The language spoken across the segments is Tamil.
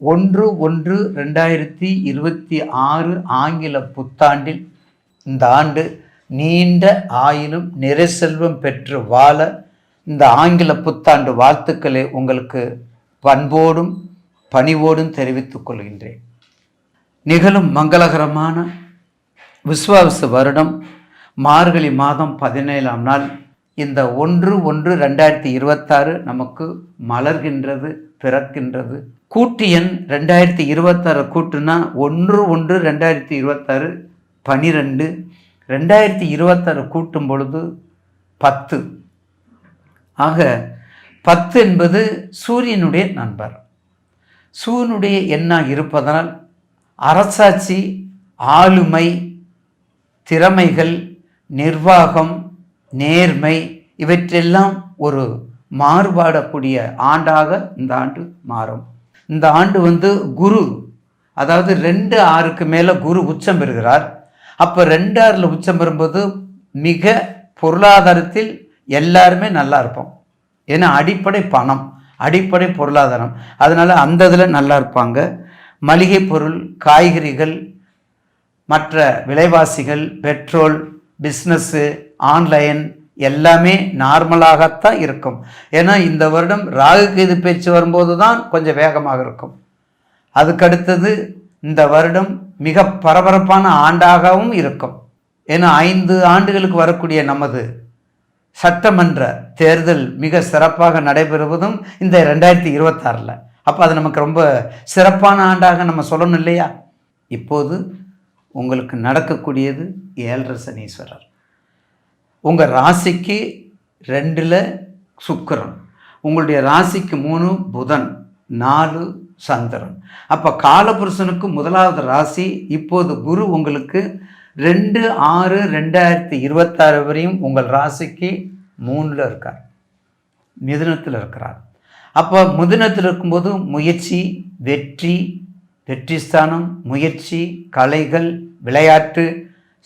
ஒன்று ஒன்று ரெண்டாயிரத்தி இருபத்தி ஆறு ஆங்கில புத்தாண்டில் இந்த ஆண்டு நீண்ட ஆயிலும் நிறை செல்வம் பெற்று வாழ இந்த ஆங்கில புத்தாண்டு வாழ்த்துக்களை உங்களுக்கு பண்போடும் பணிவோடும் தெரிவித்துக் கொள்கின்றேன். நிகழும் மங்களகரமான விஸ்வாவிச வருடம் மார்கழி மாதம் பதினேழாம் நாள் இந்த ஒன்று ஒன்று ரெண்டாயிரத்தி இருபத்தாறு நமக்கு மலர்கின்றது பிறக்கின்றது. கூட்டு எண் ரெண்டாயிரத்தி இருபத்தாறு கூட்டுனா ஒன்று ஒன்று ரெண்டாயிரத்தி இருபத்தாறு பனிரெண்டு. ரெண்டாயிரத்தி இருபத்தாறு கூட்டும் பொழுது பத்து. ஆக பத்து என்பது சூரியனுடைய நண்பர். சூரியனுடைய எண்ணாக இருப்பதனால் அரசாட்சி ஆளுமை திறமைகள் நிர்வாகம் நேர்மை இவற்றெல்லாம் ஒரு மாறுபாடக்கூடிய ஆண்டாக இந்த ஆண்டு மாறும். இந்த ஆண்டு வந்து குரு அதாவது ரெண்டு ஆறுக்கு மேலே குரு உச்சம் பெறுகிறார். அப்போ ரெண்டு ஆறில் உச்சம் பெறும்போது மிக பொருளாதாரத்தில் எல்லாருமே நல்லா இருப்போம். ஏன்னா அடிப்படை பணம் அடிப்படை பொருளாதாரம். அதனால் அந்த இதில் நல்லா இருப்பாங்க. மளிகை பொருள் காய்கறிகள் மற்ற விலைவாசிகள் பெட்ரோல் பிஸ்னஸ்ஸு ஆன்லைன் எல்லாமே நார்மலாகத்தான் இருக்கும். ஏன்னா இந்த வருடம் ராகு இது பேச்சு வரும்போது தான் கொஞ்சம் வேகமாக இருக்கும். அதுக்கடுத்தது இந்த வருடம் மிக பரபரப்பான ஆண்டாகவும் இருக்கும். ஏன்னா ஐந்து ஆண்டுகளுக்கு வரக்கூடிய நமது சட்டமன்ற தேர்தல் மிக சிறப்பாக நடைபெறுவதும் இந்த ரெண்டாயிரத்தி இருபத்தாறில். அப்போ அது நமக்கு ரொம்ப சிறப்பான ஆண்டாக நம்ம சொல்லணும் இல்லையா? இப்போது உங்களுக்கு நடக்கக்கூடியது ஏழரை சனீஸ்வரர். உங்கள் ராசிக்கு ரெண்டில் சுக்கரன். உங்களுடைய ராசிக்கு மூணு புதன் நாலு சந்திரன். அப்போ காலபுருஷனுக்கு முதலாவது ராசி இப்போது குரு உங்களுக்கு ரெண்டு ஆறு ரெண்டாயிரத்தி இருபத்தாறு வரையும் உங்கள் ராசிக்கு மூணில் இருக்கார். மிதுனத்தில் இருக்கிறார். அப்போ மிதுனத்தில் இருக்கும்போது முயற்சி வெற்றி வெற்றி ஸ்தானம் முயற்சி கலைகள் விளையாட்டு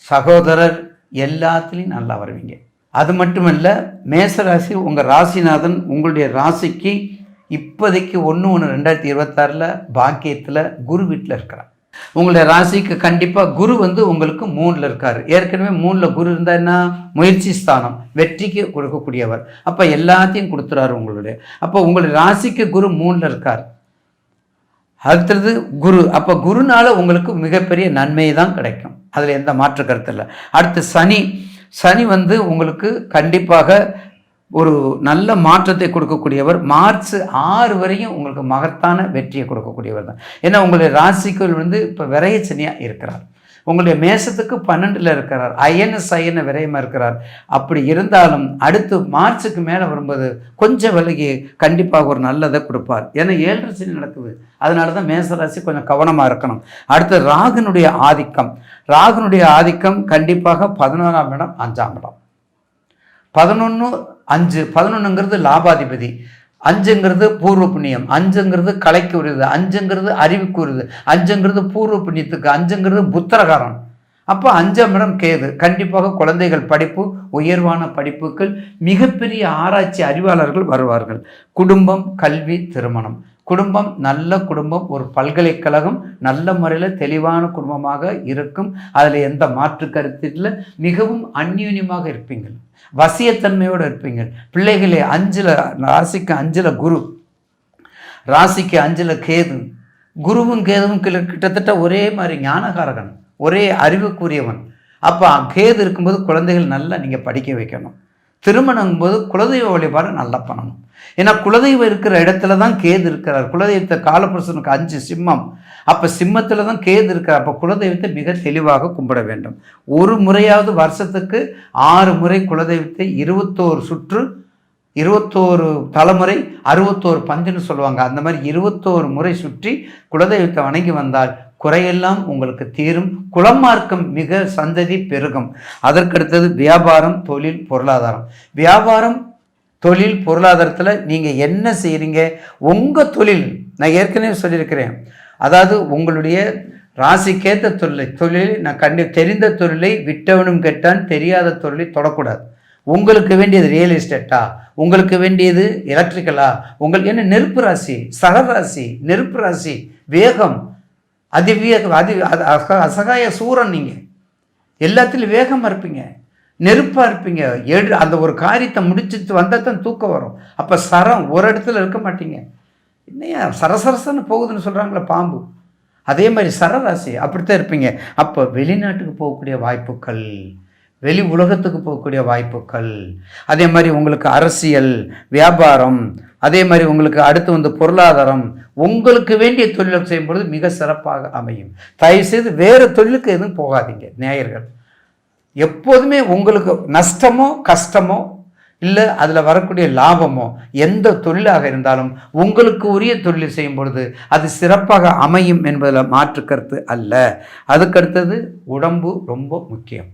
சகோதரர் எல்லாத்துலேயும் நல்லா வருவீங்க. அது மட்டுமல்ல மேசராசி உங்கள் ராசிநாதன் உங்களுடைய ராசிக்கு இப்போதைக்கு ஒன்று ஒன்று ரெண்டாயிரத்தி இருபத்தாறில் பாக்கியத்தில் குரு வீட்டில் இருக்கிறார். உங்களுடைய ராசிக்கு கண்டிப்பாக குரு வந்து உங்களுக்கு மூணில் இருக்கார். ஏற்கனவே மூணில் குரு இருந்தால் என்ன? முயற்சி ஸ்தானம் வெற்றிக்கு கொடுக்கக்கூடியவர். அப்போ எல்லாத்தையும் கொடுத்துறாரு உங்களுடைய. அப்போ உங்களுடைய ராசிக்கு குரு மூணில் இருக்கார். அடுத்தது குரு. அப்போ குருனால உங்களுக்கு மிகப்பெரிய நன்மை தான் கிடைக்கும். அதில் எந்த மாற்று கருத்து இல்லை. அடுத்து சனி. சனி வந்து உங்களுக்கு கண்டிப்பாக ஒரு நல்ல மாற்றத்தை கொடுக்கக்கூடியவர். மார்ச் ஆறு வரையும் உங்களுக்கு மகத்தான வெற்றியை கொடுக்கக்கூடியவர் தான். ஏன்னா உங்களுடைய ராசிக்குள் வந்து இப்போ விரைய சனியாக இருக்கிறார். உங்களுடைய மேசத்துக்கு பன்னெண்டில் இருக்கிறார். அயன சயன விரயமாக இருக்கிறார். அப்படி இருந்தாலும் அடுத்து மார்ச்சுக்கு மேலே வரும்போது கொஞ்சம் விலகி கண்டிப்பாக ஒரு நல்லதை கொடுப்பார். ஏன்னா ஏழரை சனி நடக்குது. அதனால தான் மேசராசி கொஞ்சம் கவனமாக இருக்கணும். அடுத்து ராகுனுடைய ஆதிக்கம். ராகுனுடைய ஆதிக்கம் கண்டிப்பாக பதினோராம் இடம் அஞ்சாம் இடம். பதினொன்று அஞ்சு பதினொன்றுங்கிறது லாபாதிபதி. அஞ்சுங்கிறது பூர்வ புண்ணியம் அஞ்சுங்கிறது கலைக்கு உரியது அஞ்சுங்கிறது அறிவுக்கு உரியது அஞ்சுங்கிறது பூர்வ புண்ணியத்துக்கு அஞ்சுங்கிறது புத்திரகாரம். அப்போ அஞ்சாம் இடம் கேது. கண்டிப்பாக குழந்தைகள் படிப்பு உயர்வான படிப்புகள் மிகப்பெரிய ஆராய்ச்சி அறிவாளர்கள் வருவார்கள். குடும்பம் கல்வி திருமணம். குடும்பம் நல்ல குடும்பம் ஒரு பல்கலைக்கழகம் நல்ல முறையில் தெளிவான குடும்பமாக இருக்கும். அதில் எந்த மாற்று கருத்தில் மிகவும் அந்யூன்யமாக இருப்பீங்கள். வசியத்தன்மையோடு இருப்பீங்க பிள்ளைகளே அஞ்சில் ராசிக்கு அஞ்சில் குரு. ராசிக்கு அஞ்சில் கேது. குருவும் கேதுவும் கிட்டத்தட்ட ஒரே மாதிரி ஞானகாரகன் ஒரே அறிவுக்குரியவன். அப்போ கேது இருக்கும்போது குழந்தைகள் நல்லா நீங்கள் படிக்க வைக்கணும். திருமணம் போது குலதெய்வ வழிபாடு நல்லா பண்ணணும். ஏன்னா குலதெய்வம் இருக்கிற இடத்துல தான் கேது இருக்கிறார். குலதெய்வத்தை காலபுருஷனுக்கு அஞ்சு சிம்மம். அப்போ சிம்மத்தில் தான் கேது இருக்கிறார். அப்போ குலதெய்வத்தை மிக தெளிவாக கும்பிட வேண்டும். ஒரு முறையாவது வருஷத்துக்கு ஆறு முறை குலதெய்வத்தை இருபத்தோரு சுற்று இருபத்தோரு தலைமுறை அறுபத்தோரு பஞ்சுன்னு சொல்லுவாங்க. அந்த மாதிரி இருபத்தோரு முறை சுற்றி குலதெய்வத்தை வணங்கி வந்தால் குறையெல்லாம் உங்களுக்கு தீரும். குலமார்க்கம் மிக சந்ததி பெருகும். அதற்கடுத்தது வியாபாரம் தொழில் பொருளாதாரம். வியாபாரம் தொழில் பொருளாதாரத்தில் நீங்கள் என்ன செய்கிறீங்க உங்கள் தொழில் நான் ஏற்கனவே சொல்லியிருக்கிறேன். அதாவது உங்களுடைய ராசிக்கேற்ற தொழிலை தொழில் நான் கண்டி தெரிந்த தொழிலை விட்டவனும் கெட்டான் தெரியாத தொழிலை தொடக்கூடாது. உங்களுக்கு வேண்டியது ரியல் எஸ்டேட்டா உங்களுக்கு வேண்டியது எலக்ட்ரிக்கலா உங்களுக்கு என்ன நெருப்பு ராசி சகராசி நெருப்பு ராசி வேகம் அதிவிய அதி அது அசகாய சூரன் நீங்கள் எல்லாத்துலேயும் வேகமாக இருப்பீங்க. நெருப்பாக இருப்பீங்க. எழு அந்த ஒரு காரியத்தை முடிச்சிட்டு வந்தால் தான் தூக்கம் வரும். அப்போ சரம் ஒரு இடத்துல இருக்க மாட்டீங்க. என்னையா சரசரசன்னு போகுதுன்னு சொல்கிறாங்களே பாம்பு. அதே மாதிரி சரராசி அப்படித்தான் இருப்பீங்க. அப்போ வெளிநாட்டுக்கு போகக்கூடிய வாய்ப்புகள் வெளி உலகத்துக்கு போகக்கூடிய வாய்ப்புகள். அதே மாதிரி உங்களுக்கு அரசியல் வியாபாரம் அதே மாதிரி உங்களுக்கு அடுத்து வந்து பொருளாதாரம் உங்களுக்கு வேண்டிய தொழில் செய்யும் பொழுது மிக சிறப்பாக அமையும். தயவுசெய்து வேறு தொழிலுக்கு எதுவும் போகாதீங்க நேயர்கள். எப்போதுமே உங்களுக்கு நஷ்டமோ கஷ்டமோ இல்லை அதில் வரக்கூடிய லாபமோ எந்த தொழிலாக இருந்தாலும் உங்களுக்கு உரிய தொழில் செய்யும் பொழுது அது சிறப்பாக அமையும் என்பதில் மாற்று கருத்து அல்ல. அதுக்கடுத்தது உடம்பு ரொம்ப முக்கியம்.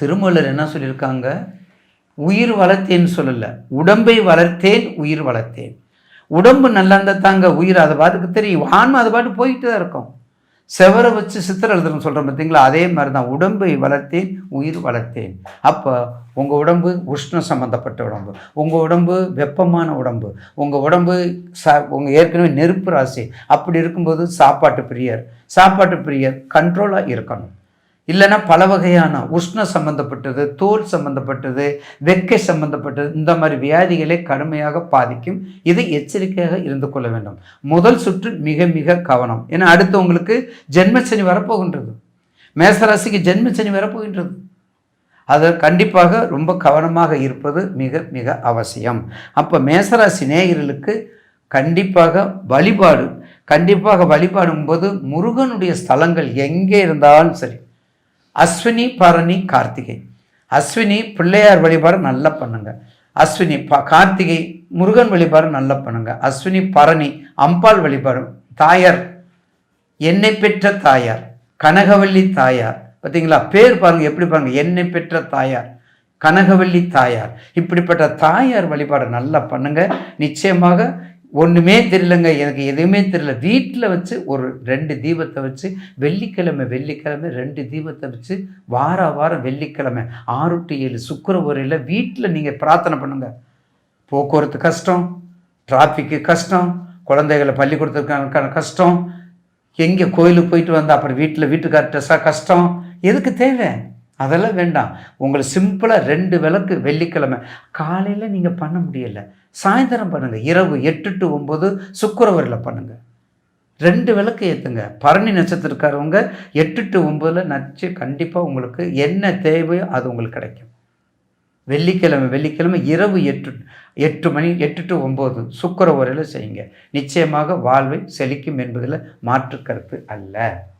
திருமலர் என்ன சொல்லியிருக்காங்க? உயிர் வளர்த்தேன்னு சொல்லலை. உடம்பை வளர்த்தேன் உயிர் வளர்த்தேன். உடம்பு நல்லா இருந்தால் தாங்க உயிர். அதை பாட்டுக்கு தெரியும். ஆன்மா அது பாட்டு போயிட்டு தான் இருக்கும். செவரை வச்சு சித்திர எழுதுறன்னு சொல்கிறோம் பார்த்தீங்களா அதே மாதிரி தான் உடம்பை வளர்த்தேன் உயிர் வளர்த்தேன். அப்போ உங்கள் உடம்பு உஷ்ணம் சம்மந்தப்பட்ட உடம்பு. உங்கள் உடம்பு வெப்பமான உடம்பு. உங்கள் உடம்பு ச உங்கள் ஏற்கனவே நெருப்பு ராசி. அப்படி இருக்கும்போது சாப்பாட்டு பிரியர். சாப்பாட்டு பிரியர் கண்ட்ரோலாக இருக்கணும். இல்லைன்னா பல வகையான உஷ்ண சம்பந்தப்பட்டது தோல் சம்பந்தப்பட்டது வெக்கை சம்பந்தப்பட்டது இந்த மாதிரி வியாதிகளை கடுமையாக பாதிக்கும். இதை எச்சரிக்கையாக இருந்து கொள்ள வேண்டும். முதல் சுற்று மிக மிக கவனம். ஏன்னா அடுத்து உங்களுக்கு ஜென்மசனி வரப்போகின்றது. மேசராசிக்கு ஜென்மச்சனி வரப்போகின்றது. அது கண்டிப்பாக ரொம்ப கவனமாக இருப்பது மிக மிக அவசியம். அப்போ மேசராசி நேயர்களுக்கு கண்டிப்பாக வழிபாடு கண்டிப்பாக வழிபாடும் போது முருகனுடைய ஸ்தலங்கள் எங்கே இருந்தாலும் சரி அஸ்வினி பரணி கார்த்திகை. அஸ்வினி பிள்ளையார் வழிபாடு நல்லா பண்ணுங்க. அஸ்வினி ப கார்த்திகை முருகன் வழிபாடு நல்லா பண்ணுங்க. அஸ்வினி பரணி அம்பாள் வழிபாடு. தாயார் என்னை பெற்ற தாயார். கனகவல்லி தாயார். பார்த்தீங்களா பேர் பாருங்க எப்படி பாருங்க? என்னை பெற்ற தாயார். கனகவல்லி தாயார். இப்படிப்பட்ட தாயார் வழிபாடு நல்லா பண்ணுங்க. நிச்சயமாக ஒன்றுமே தெரியலங்க. எனக்கு எதுவுமே தெரியல. வீட்டில் வச்சு ஒரு ரெண்டு தீபத்தை வச்சு வெள்ளிக்கிழமை வெள்ளிக்கிழமை ரெண்டு தீபத்தை வச்சு வார வாரம் வெள்ளிக்கிழமை ஆறு டு ஏழு சுக்கரவரையில் வீட்டில் நீங்கள் பிரார்த்தனை பண்ணுங்கள் போக்குவரத்து கஷ்டம் டிராஃபிக்கு கஷ்டம் குழந்தைகளை பள்ளிக்கூடத்துக்கான கஷ்டம் எங்கே கோயிலுக்கு போயிட்டு வந்தால் அப்புறம் வீட்டில் வீட்டுக்கார்ட்ட கஷ்டம் எதுக்கு தேவை? அதெல்லாம் வேண்டாம். உங்களை சிம்பிளாக ரெண்டு விளக்கு வெள்ளிக்கிழமை. காலையில் நீங்கள் பண்ண முடியலை. சாயந்தரம் பண்ணுங்கள் இரவு எட்டு டு ஒம்பது சுக்கரவரில் பண்ணுங்கள் ரெண்டு விளக்கு ஏற்றுங்க பரணி நட்சத்திரக்காரவங்க எட்டு டு ஒம்பதில் நச்சு கண்டிப்பாக உங்களுக்கு என்ன தேவையோ அது உங்களுக்கு கிடைக்கும். வெள்ளிக்கிழமை வெள்ளிக்கிழமை இரவு எட்டு எட்டு மணி எட்டு டு ஒம்பது சுக்கர உரையில் செய்யுங்க. நிச்சயமாக வாழ்வை செழிக்கும் என்பதில் மாற்று கருத்து அல்ல.